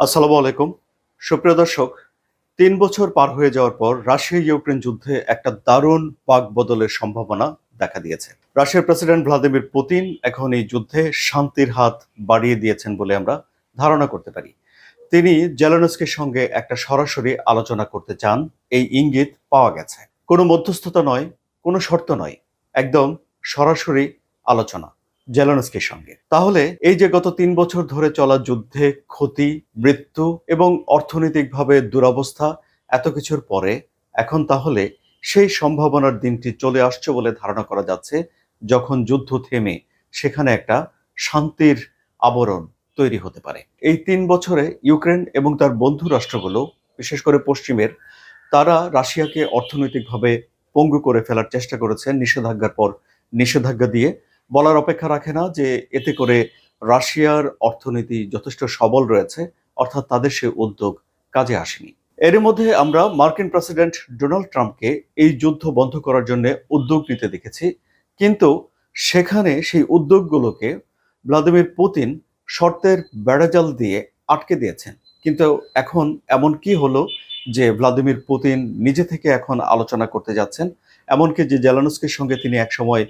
আসসালামু আলাইকুম। সুপ্রিয় দর্শক, তিন বছর পার হয়ে যাওয়ার পর রাশিয়া ইউক্রেন যুদ্ধে একটা দারুণ পাক বদলের সম্ভাবনা দেখা দিয়েছে। রাশিয়ার প্রেসিডেন্ট ভ্লাদিমির পুতিন এখন এই যুদ্ধে শান্তির হাত বাড়িয়ে দিয়েছেন বলে আমরা ধারণা করতে পারি। তিনি জেলেনস্কির সঙ্গে একটা সরাসরি আলোচনা করতে চান, এই ইঙ্গিত পাওয়া গেছে। কোনো মধ্যস্থতা নয়, কোনো শর্ত নয়, একদম সরাসরি আলোচনা। জেলেনস্কির সঙ্গে। তাহলে এই যে গত তিন বছর ধরে চলা যুদ্ধে ক্ষতি, মৃত্যু এবং অর্থনৈতিকভাবে দুরবস্থা এত কিছুর পরে, এখন তাহলে সেই সম্ভাবনার দিনটি চলে আসছে বলে ধারণা করা যাচ্ছে যখন যুদ্ধ থেমে সেখানে একটা শান্তির আবরণ তৈরি হতে পারে। এই তিন বছরে ইউক্রেন এবং তার বন্ধু রাষ্ট্রগুলো, বিশেষ করে পশ্চিমের, তারা রাশিয়াকে অর্থনৈতিকভাবে পঙ্গু করে ফেলার চেষ্টা করেছে, নিষেধাজ্ঞার পর নিষেধাজ্ঞা দিয়ে বলার অপেক্ষা রাখে না যে এতে করে রাশিয়ার অর্থনীতি যথেষ্ট সবল রয়েছে, অর্থাৎ তাদের সে উদ্যোগ কাজে আসেনি। এর মধ্যে আমরা মার্কিন প্রেসিডেন্ট ডোনাল্ড ট্রাম্পকে এই যুদ্ধ বন্ধ করার জন্য উদ্যোগ নিতে দেখেছি। কিন্তু সেখানে সেই উদ্যোগগুলোকে ভ্লাদিমির পুতিন শর্তের বেড়াজাল দিয়ে আটকে দিয়েছেন। কিন্তু এখন এমন কি হলো যে ভ্লাদিমির পুতিন নিজে থেকে এখন আলোচনা করতে যাচ্ছেন, এমনকি যে জেলানুস্কির সঙ্গে তিনি একসময়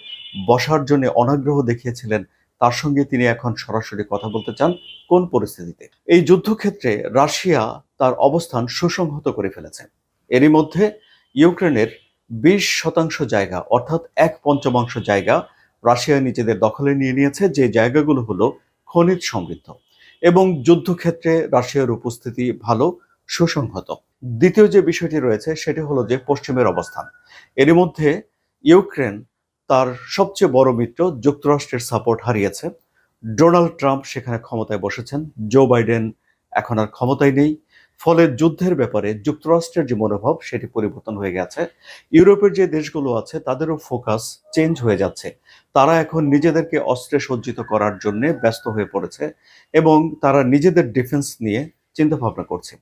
বসার জন্য অনাগ্রহ দেখিয়েছিলেন, তার সঙ্গে তিনি এখন সরাসরি কথা বলতে চান, কোন পরিস্থিতিতে? এই যুদ্ধক্ষেত্রে রাশিয়া তার অবস্থান সুসংহত করে ফেলেছে। এরই মধ্যে ইউক্রেনের বিশ শতাংশ জায়গা, অর্থাৎ এক পঞ্চমাংশ জায়গা রাশিয়া নিজেদের দখলে নিয়ে নিয়েছে, যে জায়গাগুলো হলো খনিজ সমৃদ্ধ। এবং যুদ্ধক্ষেত্রে রাশিয়ার উপস্থিতি ভালো, সুসংহত। দ্বিতীয় যে বিষয়টি রয়েছে, সেটি হলো যে পশ্চিমের অবস্থান। এরই মধ্যে ইউক্রেন তার সবচেয়ে বড় মিত্র, যুক্তরাষ্ট্রের সাপোর্ট হারিয়েছে। ডোনাল্ড ট্রাম্প সেখানে ক্ষমতায় বসেছেন। জো বাইডেন এখন আর ক্ষমতায় নেই। ফলে যুদ্ধের ব্যাপারে যুক্তরাষ্ট্রের যে মনোভাব, সেটি পরিবর্তন হয়ে গেছে। ইউরোপের যে দেশগুলো আছে, তাদেরও ফোকাস চেঞ্জ হয়ে যাচ্ছে। তারা এখন নিজেদেরকে অস্ত্রে সজ্জিত করার জন্য ব্যস্ত হয়ে পড়েছে এবং তারা নিজেদের ডিফেন্স নিয়ে চিন্তা ভাবনা করছে।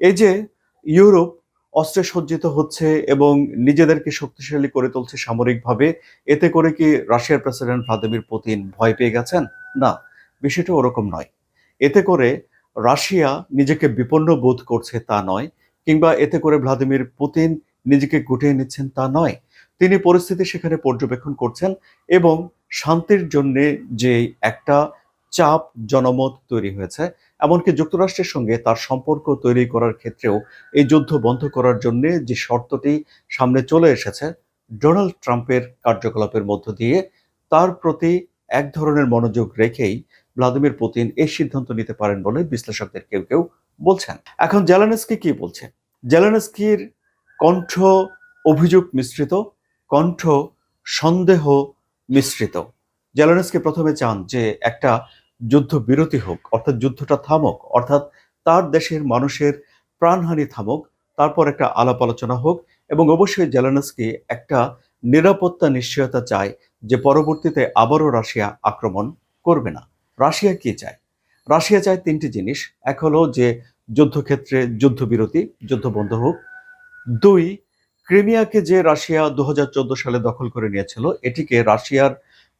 এই যে ইউরোপ অস্ত্রে সজ্জিত হচ্ছে এবং নিজেদেরকে শক্তিশালী করে তুলছে সামরিকভাবে। এতে করে কি রাশিয়ার প্রেসিডেন্ট ভ্লাদিমির পুতিন ভয় পেয়ে গেছেন? না, বিষয়টা ওরকম নয়। এতে করে রাশিয়া নিজেকে বিপন্ন বোধ করছে তা নয়, কিংবা এতে করে ভ্লাদিমির পুতিন নিজেকে গুটিয়ে নিচ্ছেন তা নয়। তিনি পরিস্থিতি সেখানে পর্যবেক্ষণ করছেন এবং শান্তির জন্যে যে একটা চাপ, জনমত তৈরি হয়েছে। এমনকি যুক্তরাষ্ট্রের সঙ্গে তার সম্পর্ক তৈরি করার ক্ষেত্রেও এই যুদ্ধ বন্ধ করার জন্য যে শর্তটি সামনে চলে এসেছে, ডোনাল্ড ট্রাম্পের কার্যকলাপের মধ্য দিয়ে তার প্রতি এক ধরনের মনোযোগ রেখেই ভ্লাদিমির পুতিন এই সিদ্ধান্ত নিতে পারেন বলে বিশ্লেষকদের কেউ কেউ বলছেন। এখন জেলানস্কি কি বলছেন জেলানস্কির কণ্ঠ অভিযোগ মিশ্রিত, কণ্ঠ সন্দেহ মিশ্রিত। জেলানস্কি প্রথমে চান যে একটা যুদ্ধ বিরতি হোক, অর্থাৎ যুদ্ধটা থামুক, অর্থাৎ তার দেশের মানুষের প্রাণহানি থামুক, তারপর একটা আলাপ আলোচনা হোক এবং অবশ্যই জেলানস্কি একটা নিরাপত্তা নিশ্চয়তা চায় যে পরবর্তীতে আবারও রাশিয়া আক্রমণ করবে না। রাশিয়া কি চায়? রাশিয়া চায় তিনটি জিনিস। এক হলো যে যুদ্ধক্ষেত্রে যুদ্ধবিরতি, যুদ্ধ বন্ধ হোক। দুই, ক্রিমিয়াকে যে রাশিয়া দু হাজার চোদ্দ সালে দখল করে নিয়েছিল, এটিকে রাশিয়ার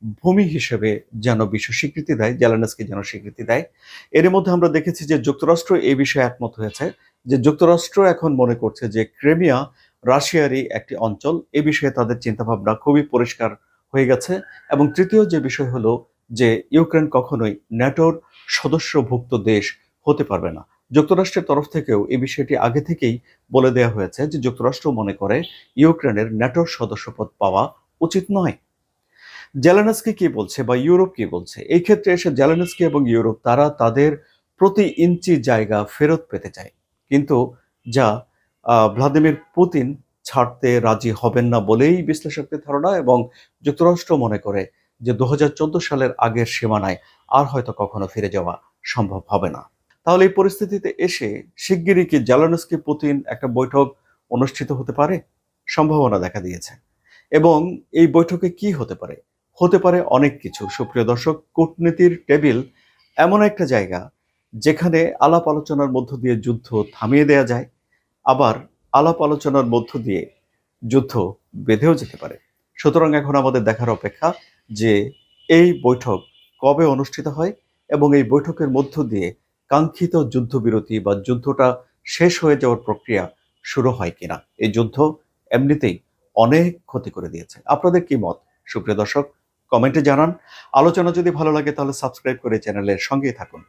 ভূমি হিসেবে যেন বিশ্ব স্বীকৃতি দেয়, জেলানস্কি যেন স্বীকৃতি দেয়। এর মধ্যে আমরা দেখেছি যে যুক্তরাষ্ট্র এই বিষয়ে একমত হয়েছে, যে যুক্তরাষ্ট্র এখন মনে করছে যে ক্রেমিয়া, রাশিয়ারই একটি অঞ্চল, এ বিষয়ে তাদের চিন্তাভাবনা খুবই পরিষ্কার হয়ে গেছে। এবং তৃতীয় যে বিষয় হলো যে ইউক্রেন কখনোই ন্যাটোর সদস্যভুক্ত দেশ হতে পারবে না। যুক্তরাষ্ট্রের তরফ থেকেও এই বিষয়টি আগে থেকেই বলে দেওয়া হয়েছে যে যুক্তরাষ্ট্র মনে করে ইউক্রেনের ন্যাটোর সদস্যপদ পাওয়া উচিত নয়। জেলেনস্কি কি বলছে বা ইউরোপ কি বলছে? এই ক্ষেত্রে এসে জেলেনস্কি এবং ইউরোপ, তারা তাদের প্রতি ইঞ্চি জায়গা ফেরত পেতে চায়। কিন্তু যা ভ্লাদিমির পুতিন ছাড়তে রাজি হবেন না বলেই বিশ্লেষকদের ধারণা এবং যুক্তরাষ্ট্র মনে করে যে দু সালের আগের সীমানায় আর হয়তো কখনো ফিরে যাওয়া সম্ভব হবে না। তাহলে এই পরিস্থিতিতে এসে শিগগিরই কি জেলানস্কি পুতিন একটা বৈঠক অনুষ্ঠিত হতে পারে? সম্ভাবনা দেখা দিয়েছে। এবং এই বৈঠকে কি হতে পারে? হতে পারে অনেক কিছু। সুপ্রিয় দর্শক, কূটনীতির টেবিল এমন একটা জায়গা যেখানে আলাপ আলোচনার মধ্য দিয়ে যুদ্ধ থামিয়ে দেয়া যায়, আবার আলাপ আলোচনার মধ্য দিয়ে যুদ্ধ বেঁধেও যেতে পারে। সুতরাং এখন আমাদের দেখার অপেক্ষা যে এই বৈঠক কবে অনুষ্ঠিত হয় এবং এই বৈঠকের মধ্য দিয়ে কাঙ্ক্ষিত যুদ্ধবিরতি বা যুদ্ধটা শেষ হয়ে যাওয়ার প্রক্রিয়া শুরু হয় কিনা? এই যুদ্ধ এমনিতেই অনেক ক্ষতি করে দিয়েছে। আপনাদের কি মত? সুপ্রিয় দর্শক কমেন্টে জানান। আলোচনা যদি ভালো লাগে তাহলে সাবস্ক্রাইব করে চ্যানেলের সঙ্গেই থাকুন।